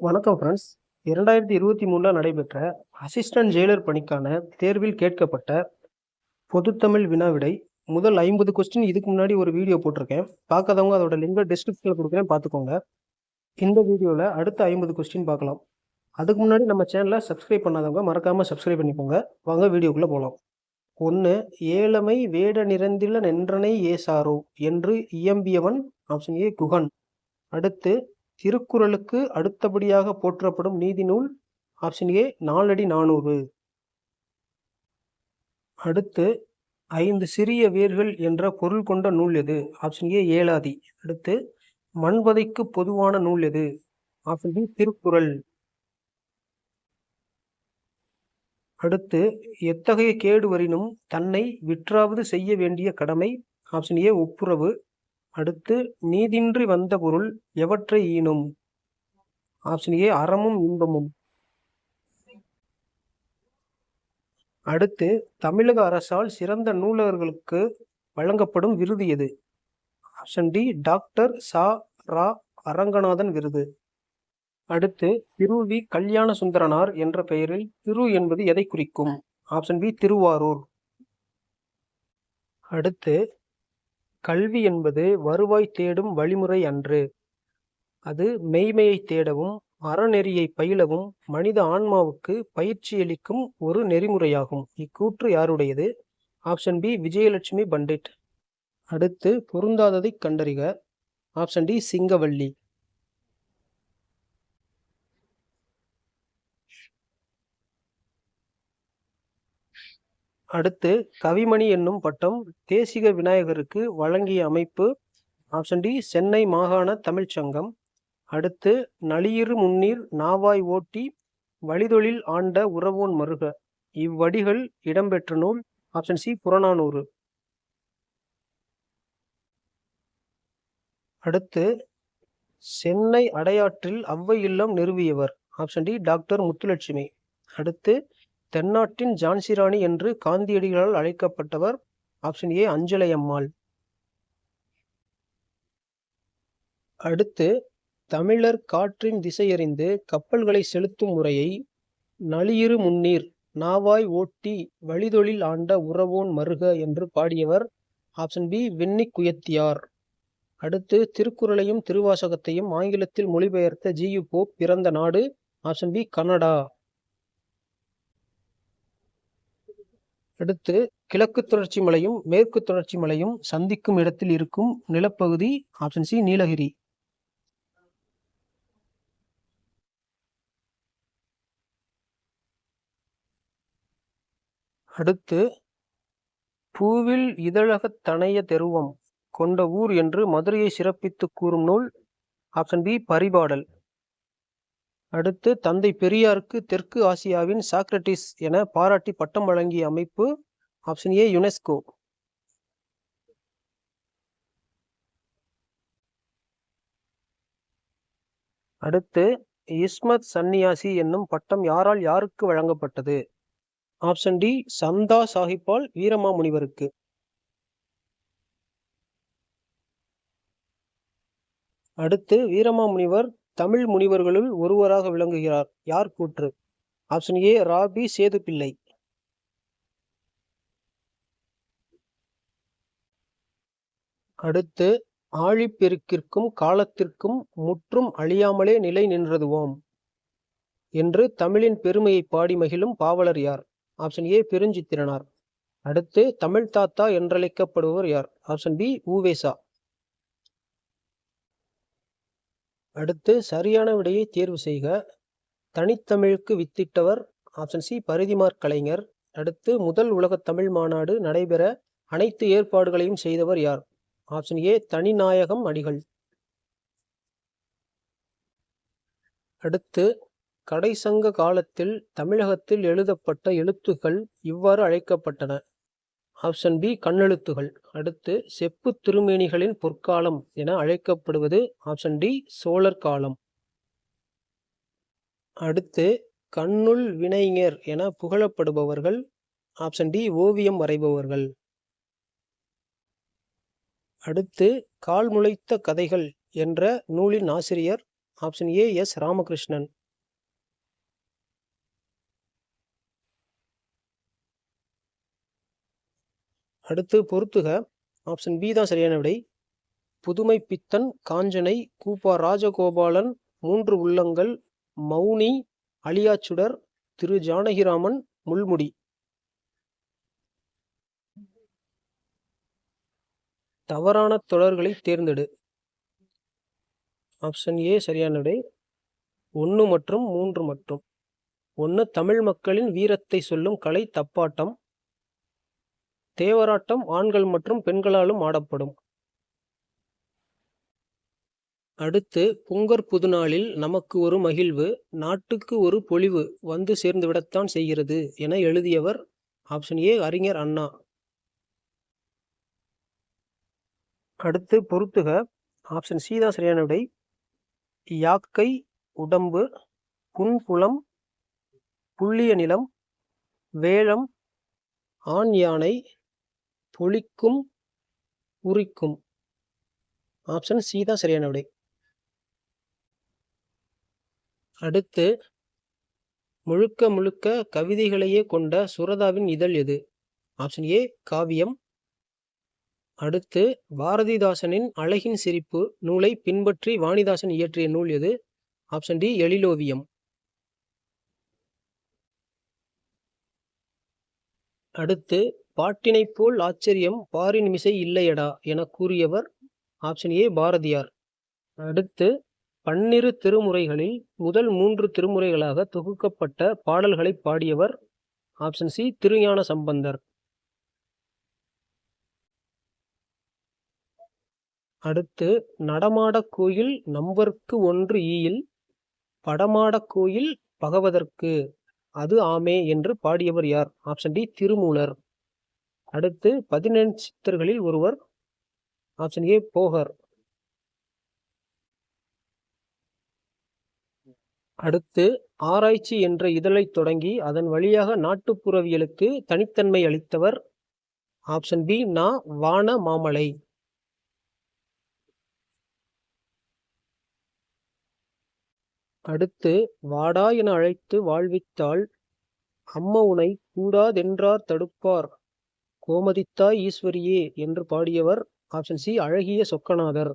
வணக்கம் ஃப்ரெண்ட்ஸ் இரண்டாயிரத்தி இருபத்தி மூணில் நடைபெற்ற அசிஸ்டன்ட் ஜெயிலர் பணிக்கான தேர்வில் கேட்கப்பட்ட பொதுத்தமிழ் வினாவிடை முதல் ஐம்பது கொஸ்டின் இதுக்கு முன்னாடி ஒரு வீடியோ போட்டிருக்கேன். பார்க்காதவங்க அதோட லிங்கை டிஸ்கிரிப்ஷனில் கொடுக்குறேன். பார்த்துக்கோங்க. இந்த வீடியோவில் அடுத்த ஐம்பது கொஸ்டின் பார்க்கலாம். அதுக்கு முன்னாடி நம்ம சேனலை சப்ஸ்கிரைப் பண்ணாதவங்க மறக்காமல் சப்ஸ்கிரைப் பண்ணிக்கோங்க. வாங்க வீடியோக்குள்ளே போகலாம் ஒன்று ஏழமை வேட நிறந்தில நின்றனை ஏசாரோ என்று இயம்பியவன் ஆப்ஷன் ஏ குகன். அடுத்து திருக்குறளுக்கு அடுத்தபடியாக போற்றப்படும் நீதி நூல் ஆப்ஷன் ஏ நாலடி நானூறு. அடுத்து ஐந்து சிறிய வேர்கள் என்ற பொருள் கொண்ட நூல் எது? Option A Elathi. அடுத்து மண்பதைக்கு பொதுவான நூல் எது? Option B Thirukkural. அடுத்து எத்தகைய கேடு வரினும் தன்னை விற்றாவது செய்ய வேண்டிய கடமை? ஆப்ஷன் ஏ ஒப்புரவு. அடுத்து நீதின்றி வந்த பொருள் எவற்றை ஈனும்? ஆப்ஷன் ஏ அறமும் இன்பமும். அடுத்து தமிழக அரசால் சிறந்த நூலகர்களுக்கு வழங்கப்படும் விருது எது? ஆப்ஷன் டி டாக்டர் சா. ரா. அரங்கநாதன் விருது. அடுத்து திரு. வி. கல்யாண சுந்தரனார் என்ற பெயரில் திரு என்பது எதை குறிக்கும்? Option B Thiruvarur. அடுத்து கல்வி என்பது வருவாய் தேடும் வழிமுறை அன்று. அது மெய்மையை தேடவும் அறநெறியை பயிலவும் மனித ஆன்மாவுக்கு பயிற்சியளிக்கும் ஒரு நெறிமுறையாகும். இக்கூற்று யாருடையது? Option B Vijayalakshmi Pandit. அடுத்து பொருந்தாததை கண்டறிக. ஆப்ஷன் டி சிங்கவள்ளி. அடுத்து கவிமணி என்னும் பட்டம் தேசிக விநாயகருக்கு வழங்கிய அமைப்பு ஆப்ஷன் டி சென்னை மாகாண தமிழ்ச் சங்கம். அடுத்து நளியிரு முன்னீர் நாவாய் ஓட்டி வழிதொழில் ஆண்ட உறவோன் மருக. இவ்வடிகள் இடம்பெற்ற நூல் ஆப்ஷன் சி புறநானூறு. அடுத்து சென்னை அடையாற்றில் அவ்வை இல்லம் நிறுவியவர் ஆப்ஷன் டி டாக்டர் முத்துலட்சுமி. அடுத்து தென்னாட்டின் ஜான்சிராணி என்று காந்தியடிகளால் அழைக்கப்பட்டவர் ஆப்ஷன் ஏ அஞ்சலையம்மாள். அடுத்து தமிழர் காற்றின் திசையறிந்து கப்பல்களை செலுத்தும் முறையை நளியிரு முன்னீர் நாவாய் ஓட்டி வழிதொழில் ஆண்ட உறவோன் மருக என்று பாடியவர் ஆப்ஷன் பி வெண்ணிக் குயத்தியார். அடுத்து திருக்குறளையும் திருவாசகத்தையும் ஆங்கிலத்தில் மொழிபெயர்த்த ஜியு போப் பிறந்த நாடு ஆப்ஷன் பி கனடா. அடுத்து கிழக்கு தொடர்ச்சி மலையும் மேற்கு தொடர்ச்சி மலையும் சந்திக்கும் இடத்தில் இருக்கும் நிலப்பகுதி ஆப்ஷன் சி நீலகிரி. அடுத்து பூவில் இதழகத் தனைய தெருவம் கொண்ட ஊர் என்று மதுரையை சிறப்பித்து கூறும் நூல் ஆப்ஷன் பி பரிபாடல். அடுத்து தந்தை பெரியாருக்கு தெற்கு ஆசியாவின் சாக்ரட்டிஸ் என பாராட்டி பட்டம் வழங்கிய அமைப்பு ஆப்ஷன் ஏ யுனெஸ்கோ. அடுத்து இஸ்மத் சன்னியாசி என்னும் பட்டம் யாரால் யாருக்கு வழங்கப்பட்டது? ஆப்ஷன் டி சந்தா சாஹிப்பால் வீரமாமுனிவருக்கு. அடுத்து வீரமாமுனிவர் தமிழ் முனிவர்களுள் ஒருவராக விளங்குகிறார். யார் கூற்று? ஆப்ஷன் ஏ ராபி சேது பிள்ளை அடுத்து ஆழிப்பெருக்கிற்கும் காலத்திற்கும் முற்றும் அழியாமலே நிலை நின்றதுவோம் என்று தமிழின் பெருமையை பாடி மகிழும் பாவலர் யார்? Option A Perunchithiranar. அடுத்து தமிழ் தாத்தா என்றழைக்கப்படுபவர் யார்? Option B U Ve Sa. அடுத்து சரியான விடையை தேர்வு செய்க. தனித்தமிழுக்கு வித்திட்டவர் ஆப்ஷன் சி பரிதிமார் கலைஞர். அடுத்து முதல் உலக தமிழ் மாநாடு நடைபெற அனைத்து ஏற்பாடுகளையும் செய்தவர் யார்? ஆப்ஷன் ஏ தனிநாயகம் அடிகள் அடுத்து கடைசங்க காலத்தில் தமிழகத்தில் எழுதப்பட்ட எழுத்துக்கள் இவ்வாறு அழைக்கப்பட்டன. ஆப்ஷன் பி கண்ணெழுத்துகள். அடுத்து செப்பு திருமேனிகளின் பொற்காலம் என அழைக்கப்படுவது ஆப்ஷன் டி சோழர் காலம். அடுத்து கண்ணுள் வினைஞர் என புகழப்படுபவர்கள் ஆப்ஷன் டி ஓவியம் வரைபவர்கள். அடுத்து கால் முளைத்த கதைகள் என்ற நூலின் ஆசிரியர் ஆப்ஷன் ஏ எஸ் ராமகிருஷ்ணன். அடுத்து பொறுத்துக. ஆப்ஷன் பி தான் சரியான விடை. புதுமை பித்தன் காஞ்சனை கூப்பா ராஜகோபாலன் மூன்று உள்ளங்கள் மௌனி அலியாச்சுடர் திரு ஜானகிராமன் முள்முடி. தவறான தொடர்களை தேர்ந்தெடு. ஆப்ஷன் ஏ சரியான விடை. ஒன்று மற்றும் மூன்று மற்றும். ஒன்று தமிழ் மக்களின் வீரத்தை சொல்லும் கலை தப்பாட்டம். தேவராட்டம் ஆண்கள் மற்றும் பெண்களாலும் ஆடப்படும். அடுத்து புங்கர் புதுநாளில் நமக்கு ஒரு மகிழ்வு நாட்டுக்கு ஒரு பொழிவு வந்து சேர்ந்துவிடத்தான் செய்கிறது என எழுதியவர் ஆப்ஷன் ஏ அறிஞர் அண்ணா. அடுத்து பொறுத்துக ஆப்ஷன் சி தான் சரியான விடை. யாக்கை உடம்பு புன்புலம் புள்ளிய நிலம் வேளம் ஆண் யானை பொழிக்கும் உரிக்கும். ஆப்ஷன் சி தான் சரியான விடை. அடுத்து முழுக்க முழுக்க கவிதைகளையே கொண்ட சுரதாவின் இதழ் எது? ஆப்ஷன் ஏ காவியம். அடுத்து பாரதிதாசனின் அழகின் சிரிப்பு நூலை பின்பற்றி வாணிதாசன் இயற்றிய நூல் எது? Option D Ezhiloviyam. அடுத்து பாட்டினைப் போல் ஆச்சரியம் பாரின் மிசை இல்லையடா என கூறியவர் ஆப்ஷன் ஏ பாரதியார். அடுத்து பன்னிரு திருமுறைகளில் முதல் மூன்று திருமுறைகளாக தொகுக்கப்பட்ட பாடல்களை பாடியவர் ஆப்ஷன் சி திருஞான சம்பந்தர். அடுத்து நடமாடக் கோயில் நம்பர்க்கு ஒன்று ஈயில் படமாடக் கோயில் பகவதற்கு அது ஆமே என்று பாடியவர் யார்? Option D Thirumoolar. அடுத்து பதினெண் சித்தர்களில் ஒருவர் ஆப்ஷன் ஏ போகர். அடுத்து ஆராய்ச்சி என்ற இதழைத் தொடங்கி அதன் வழியாக நாட்டுப்புறவியலுக்கு தனித்தன்மை அளித்தவர் ஆப்ஷன் பி நா வான மாமலை அடுத்து வாடா என அழைத்து வாழ்வித்தால் அம்ம உனை கூடாதென்றார் தடுப்பார். கோமதித்தாய் ஈஸ்வரியே என்று பாடியவர் ஆப்ஷன் சி அழகிய சொக்கநாதர்.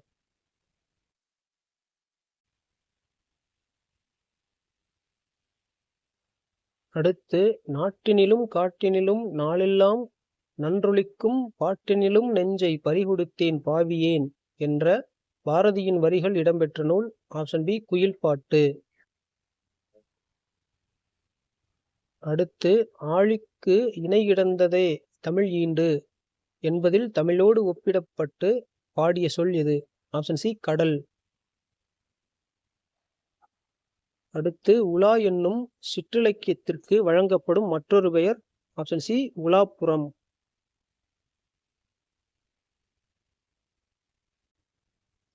அடுத்து நாட்டினிலும் காட்டினிலும் நாளெல்லாம் நன்றொழிக்கும் பாட்டினிலும் நெஞ்சை பறிகொடுத்தேன் பாவியேன் என்ற பாரதியின் வரிகள் இடம்பெற்ற நூல் ஆப்ஷன் பி குயில் பாட்டு. அடுத்து ஆழிக்கு இணை கிடந்ததே தமிழ் ஈண்டு என்பதில் தமிழோடு ஒப்பிடப்பட்டு பாடிய சொல் எது? ஆப்ஷன் சி கடல். அடுத்து உலா என்னும் சிற்றிலக்கியத்திற்கு வழங்கப்படும் மற்றொரு பெயர் ஆப்ஷன் சி உலாப்புறம்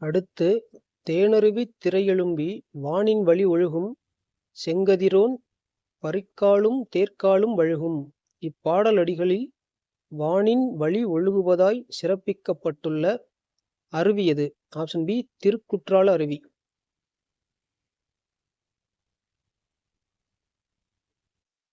அடுத்து தேனருவி திரையெழும்பி வானின் வழி ஒழுகும் செங்கதிரோன் பரிக்காலும் தேர்க்காலும் வழுகும். இப்பாடலடிகளில் வானின் வழி ஒழுகுவதாய் சிறப்பிக்கப்பட்டுள்ள அருவி எது ஆப்ஷன் பி திருக்குற்றால அருவி.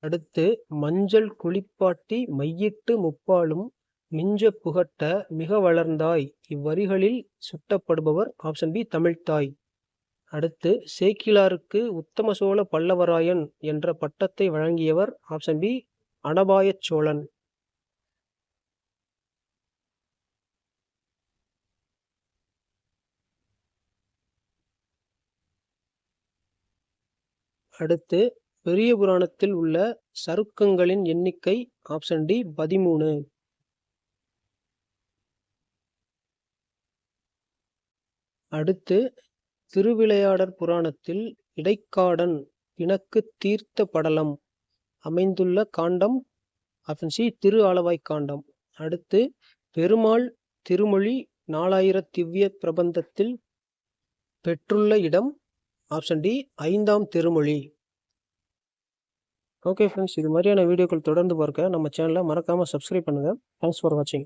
அடுத்து மஞ்சள் குளிப்பாட்டி மையிட்டு முப்பாலும் மிஞ்ச புகட்ட மிக வளர்ந்தாய். இவ்வரிகளில் சுட்டப்படுபவர் ஆப்ஷன் பி தமிழ்த்தாய் அடுத்து சேக்கிலாருக்கு உத்தம சோழ பல்லவராயன் என்ற பட்டத்தை வழங்கியவர் ஆப்ஷன் பி அனபாயச் சோழன். அடுத்து பெரிய புராணத்தில் உள்ள சருக்கங்களின் எண்ணிக்கை ஆப்ஷன் டி பதிமூணு. அடுத்து திருவிளையாடற் புராணத்தில் இடைக்காடன் பிணக்கு தீர்த்த படலம் அமைந்துள்ள காண்டம் ஆப்ஷன் சி திரு ஆளவாய் காண்டம். அடுத்து பெருமாள் திருமொழி நாலாயிர திவ்ய பிரபந்தத்தில் பெற்றுள்ள இடம் ஆப்ஷன் டி ஐந்தாம் திருமொழி. ஓகே ஃப்ரெண்ட்ஸ் இது மாதிரியான வீடியோக்கள் தொடர்ந்து பார்க்க நம்ம சேனலை மறக்காமல் சப்ஸ்கிரைப் பண்ணுங்கள் தேங்க்ஸ் ஃபார் வாட்சிங்